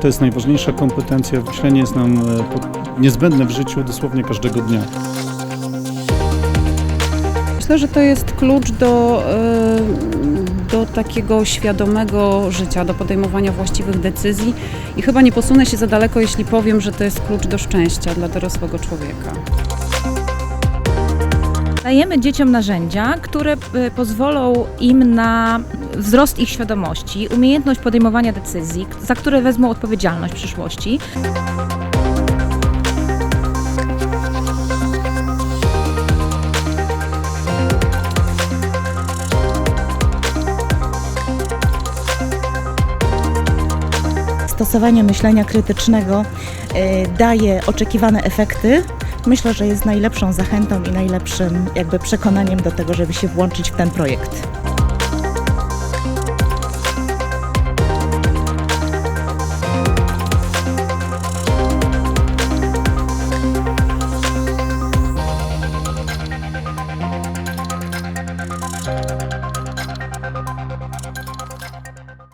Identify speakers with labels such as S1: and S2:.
S1: To jest najważniejsza kompetencja. Myślenie jest nam e, niezbędne w życiu dosłownie każdego dnia.
S2: Myślę, że to jest klucz do, e, do takiego świadomego życia, do podejmowania właściwych decyzji i chyba nie posunę się za daleko, jeśli powiem, że to jest klucz do szczęścia dla dorosłego człowieka.
S3: Dajemy dzieciom narzędzia, które y, pozwolą im na wzrost ich świadomości, umiejętność podejmowania decyzji, za które wezmą odpowiedzialność w przyszłości.
S4: stosowanie myślenia krytycznego e, daje oczekiwane efekty, myślę, że jest najlepszą zachętą i najlepszym jakby przekonaniem do tego, żeby się włączyć w ten projekt. Thank